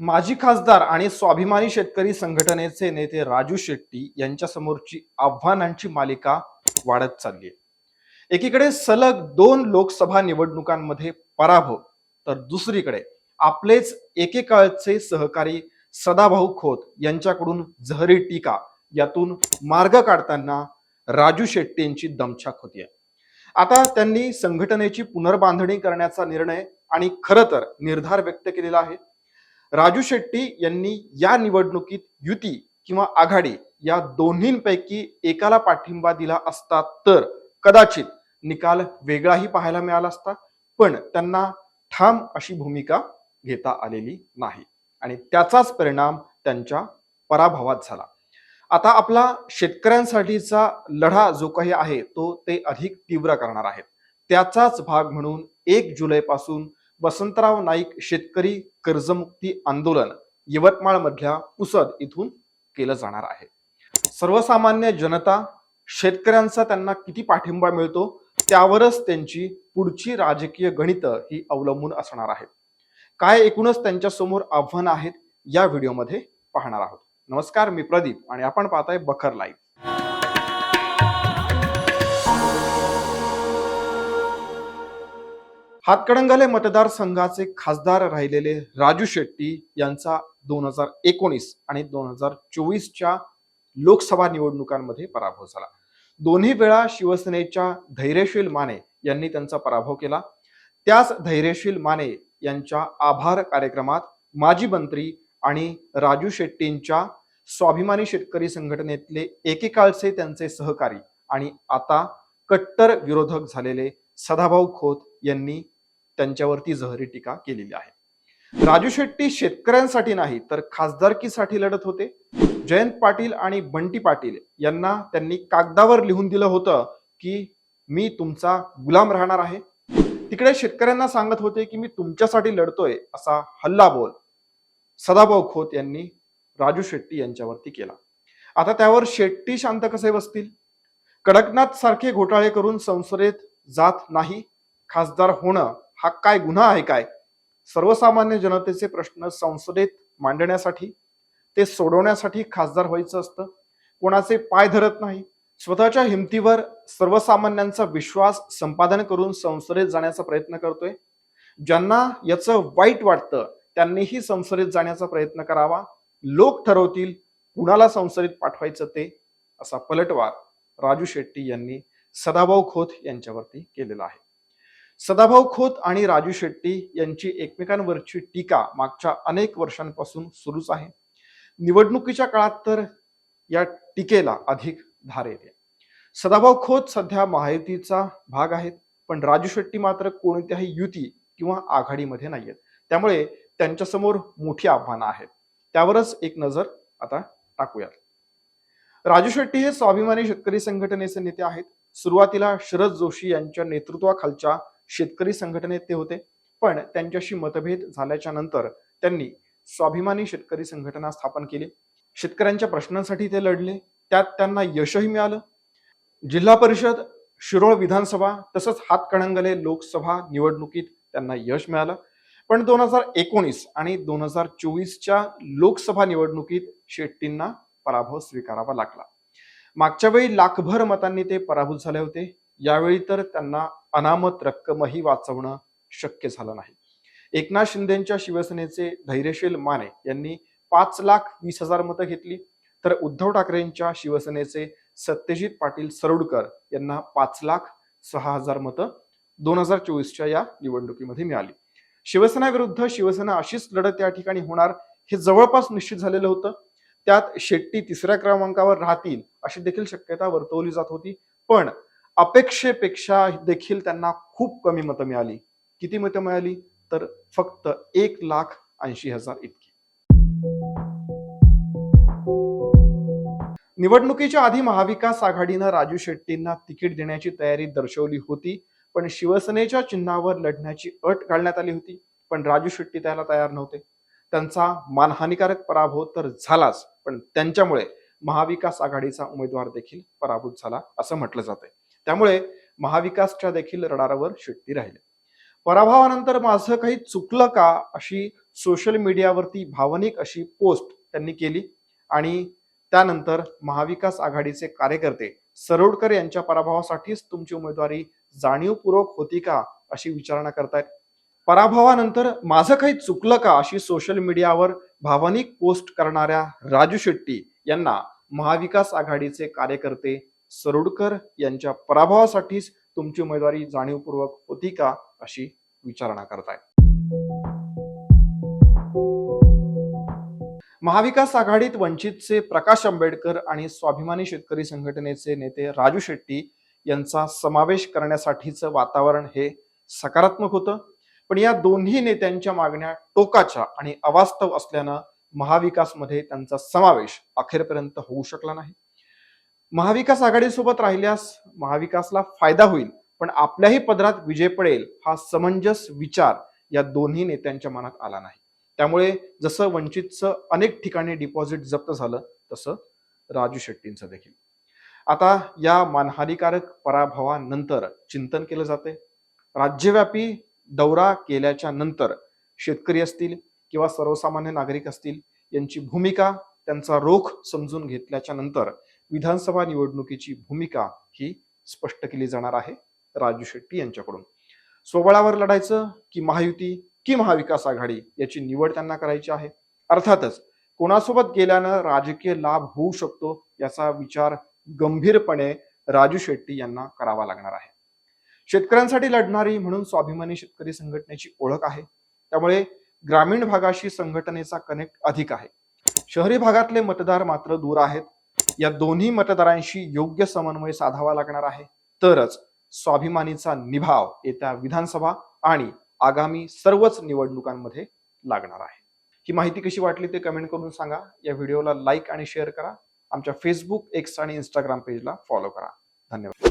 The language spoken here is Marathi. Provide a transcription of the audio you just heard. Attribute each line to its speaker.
Speaker 1: माजी खासदार आणि स्वाभिमानी शेतकरी संघटनेचे नेते राजू शेट्टी यांच्या समोरची आव्हानांची मालिका वाढत चालली आहे. एकीकडे सलग दोन लोकसभा निवडणुकांमध्ये पराभव तर दुसरीकडे आपलेच एकेकाळचे सहकारी सदाभाऊ खोत यांच्याकडून जहरी टीका यातून मार्ग काढताना राजू शेट्टी यांची दमछाक होती आता त्यांनी संघटनेची पुनर्बांधणी करण्याचा निर्णय आणि खरं तर निर्धार व्यक्त केलेला आहे. राजू शेट्टी यांनी या निवडणुकीत युती किंवा आघाडी या दोन्हींपैकी एकाला पाठिंबा दिला असता तर कदाचित निकाल वेगळाही पाहायला मिळाला असता पण त्यांना ठाम अशी भूमिका घेता आलेली नाही. आणि त्याचाच परिणाम त्यांच्या पराभवात झाला. आता आपला शेतकऱ्यांसाठीचा लढा जो काही आहे तो ते अधिक तीव्र करणार आहेत. त्याचाच भाग म्हणून एक जुलैपासून वसंतराव नाईक शेतकरी कर्जमुक्ती आंदोलन यवतमाळमधल्या पुसद इथून केलं जाणार आहे. सर्वसामान्य जनता शेतकऱ्यांचा त्यांना किती पाठिंबा मिळतो त्यावरच त्यांची पुढची राजकीय गणितं ही अवलंबून असणार आहेत काय एकूणच त्यांच्यासमोर आव्हानं आहेत या व्हिडिओमध्ये पाहणार आहोत. नमस्कार मी प्रदीप आणि आपण पाहताय बखर लाईव्ह. हातकणंगले मतदारसंघाचे खासदार राहिलेले राजू शेट्टी यांचा दोन हजार एकोणीस आणि दोन हजार चोवीसच्या लोकसभा निवडणुकांमध्ये पराभव झाला. दोन्ही वेळा शिवसेनेच्या धैर्यशील माने यांनी त्यांचा पराभव केला. त्याच धैर्यशील माने यांच्या आभार कार्यक्रमात माजी मंत्री आणि राजू शेट्टींच्या स्वाभिमानी शेतकरी संघटनेतले एकेकाळचे त्यांचे सहकारी आणि आता कट्टर विरोधक झालेले सदाभाऊ खोत यांनी त्यांच्यावरती जहरी टीका केलेली आहे. राजू शेट्टी शेतकऱ्यांसाठी नाही तर खासदारकीसाठी लढत होते. जयंत पाटील आणि बंटी पाटील यांना त्यांनी कागदावर लिहून दिलं होतं की मी तुमचा गुलाम राहणार आहे. तिकडे शेतकऱ्यांना सांगत होते की मी तुमच्यासाठी लढतोय असा हल्ला बोल. सदाभाऊ खोत यांनी राजू शेट्टी यांच्यावरती केला. आता त्यावर शेट्टी शांत कसे बसतील? कडकनाथ सारखे घोटाळे करून संसदेत जात नाही खासदार होणं हा काय गुन्हा आहे काय? सर्वसामान्य जनतेचे प्रश्न संसदेत मांडण्यासाठी ते सोडवण्यासाठी खासदार व्हायचं असतं. कोणाचे पाय धरत नाही. स्वतःच्या हिमतीवर सर्वसामान्यांचा विश्वास संपादन करून संसदेत जाण्याचा प्रयत्न करतोय. ज्यांना याचं वाईट वाटतं त्यांनीही संसदेत जाण्याचा प्रयत्न करावा. लोक ठरवतील कुणाला संसदेत पाठवायचं ते असा पलटवार राजू शेट्टी यांनी सदाभाऊ खोत यांच्यावरती केलेला आहे. सदाभाऊ खोत आणि राजू शेट्टी यांची एकमेकांवरची टीका मागच्या अनेक वर्षांपासून सुरूच आहे. निवडणुकीच्या काळात तर या टीकेला अधिक धार येते. सदाभाऊ खोत सध्या महायुतीचा भाग आहेत पण राजू शेट्टी मात्र कोणत्याही युती किंवा आघाडीमध्ये नाहीयेत त्यामुळे त्यांच्यासमोर मोठी आव्हानं आहेत. त्यावरच एक नजर आता टाकूयात. राजू शेट्टी हे स्वाभिमानी शेतकरी संघटनेचे नेते आहेत. सुरुवातीला शरद जोशी यांच्या नेतृत्वाखालच्या शेतकरी संघटनेत ते होते. पण त्यांच्याशी मतभेद झाल्याच्यानंतर त्यांनी स्वाभिमानी शेतकरी संघटना स्थापन केली. शेतकऱ्यांच्या प्रश्नांसाठी ते लढले. त्यात त्यांना यशही मिळालं. जिल्हा परिषद शिरोळ विधानसभा तसंच हातकणंगले लोकसभा निवडणुकीत त्यांना यश मिळालं. पण दोन हजार एकोणीस आणि दोन हजार चोवीसच्या लोकसभा निवडणुकीत शेट्टींना पराभव स्वीकारावा लागला. मागच्या वेळी लाखभर मतांनी ते पराभूत झाले होते. यावेळी तर त्यांना अनामत रक्कमही वाचवणं शक्य झालं नाही. एकनाथ शिंदेच्या शिवसेनेचे धैर्यशील माने यांनी पाच लाख वीस हजार मतं घेतली. तर उद्धव ठाकरेंच्या शिवसेनेचे सत्यजित पाटील सरोडकर यांना पाच लाख सहा हजार मतं दोन हजार चोवीसच्या या निवडणुकीमध्ये मिळाली. शिवसेना विरुद्ध शिवसेना अशीच लढत या ठिकाणी होणार हे जवळपास निश्चित झालेलं होतं. त्यात शेट्टी तिसऱ्या क्रमांकावर राहतील अशी देखील शक्यता वर्तवली जात होती. पण अपेक्षेपेक्षा देखील त्यांना खूप कमी मतं मिळाली. किती मतं मिळाली? तर फक्त एक लाख ऐंशी हजार इतकी. निवडणुकीच्या आधी महाविकास आघाडीनं राजू शेट्टींना तिकीट देण्याची तयारी दर्शवली होती पण शिवसेनेच्या चिन्हावर लढण्याची अट घालण्यात आली होती पण राजू शेट्टी त्याला तयार नव्हते. त्यांचा मानहानिकारक पराभव तर झालाच पण त्यांच्यामुळे महाविकास आघाडीचा उमेदवार देखील पराभूत झाला असं म्हटलं जातंय. त्यामुळे महाविकासच्या देखील रडारावर शेट्टी राहिले. पराभवानंतर माझं काही चुकलं का अशी सोशल मीडियावरती भावनिक अशी पोस्ट त्यांनी केली आणि त्यानंतर महाविकास आघाडीचे कार्यकर्ते सरोडकर यांच्या पराभवासाठीच तुमची उमेदवारी जाणीवपूर्वक होती का अशी विचारणा करतायत. पराभवानंतर माझं काही चुकलं का अशी सोशल मीडियावर भावनिक पोस्ट करणाऱ्या राजू शेट्टी यांना महाविकास आघाडीचे कार्यकर्ते सरोडकर यांच्या पराभवासाठीच तुमची उमेदवारी जाणीवपूर्वक होती का अशी विचारणा करतायत. महाविकास आघाडीत वंचितचे प्रकाश आंबेडकर आणि स्वाभिमानी शेतकरी संघटनेचे नेते राजू शेट्टी यांचा समावेश करण्यासाठीचं वातावरण हे सकारात्मक होतं. पण या दोन्ही नेत्यांच्या मागण्या टोकाच्या आणि अवास्तव असल्यानं महाविकासमध्ये त्यांचा समावेश अखेरपर्यंत होऊ शकला नाही. महाविकास आघाडीसोबत राहिल्यास महाविकासला फायदा होईल पण आपल्याही पदरात विजय पडेल हा समंजस विचार या दोन्ही नेत्यांच्या मनात आला नाही. त्यामुळे जसं वंचितचं अनेक ठिकाणी डिपॉझिट जप्त झालं तसं राजू शेट्टींचं देखील. आता या मानहानिकारक पराभवानंतर चिंतन केलं जाते. राज्यव्यापी दौरा केल्याच्यानंतर शेतकरी असतील किंवा सर्वसामान्य नागरिक असतील यांची भूमिका त्यांचा रोख समजून घेतल्याच्या नंतर विधानसभा निवडणुकीची भूमिका ही स्पष्ट केली जाणार आहे राजू शेट्टी यांच्याकडून. स्वबळावर लढायचं की महायुती की महाविकास आघाडी याची निवड त्यांना करायची आहे. अर्थातच कोणासोबत गेल्यानं राजकीय लाभ होऊ शकतो याचा विचार गंभीरपणे राजू शेट्टी यांना करावा लागणार आहे. शेतकऱ्यांसाठी लढणारी म्हणून स्वाभिमानी शेतकरी संघटनेची ओळख आहे. त्यामुळे ग्रामीण भागाशी संघटनेचा कनेक्ट अधिक आहे. शहरी भागातले मतदार मात्र दूर आहेत. या दोन्ही मतदारांशी योग्य समन्वय साधावा लागणार आहे. तरच स्वाभिमानीचा निभाव येत्या विधानसभा आणि आगामी सर्वच निवडणुकांमध्ये लागणार आहे. ही माहिती कशी वाटली ते कमेंट करून सांगा. या व्हिडिओला लाईक आणि शेअर करा. आमच्या फेसबुक एक्स आणि इंस्टाग्राम पेजला फॉलो करा. धन्यवाद.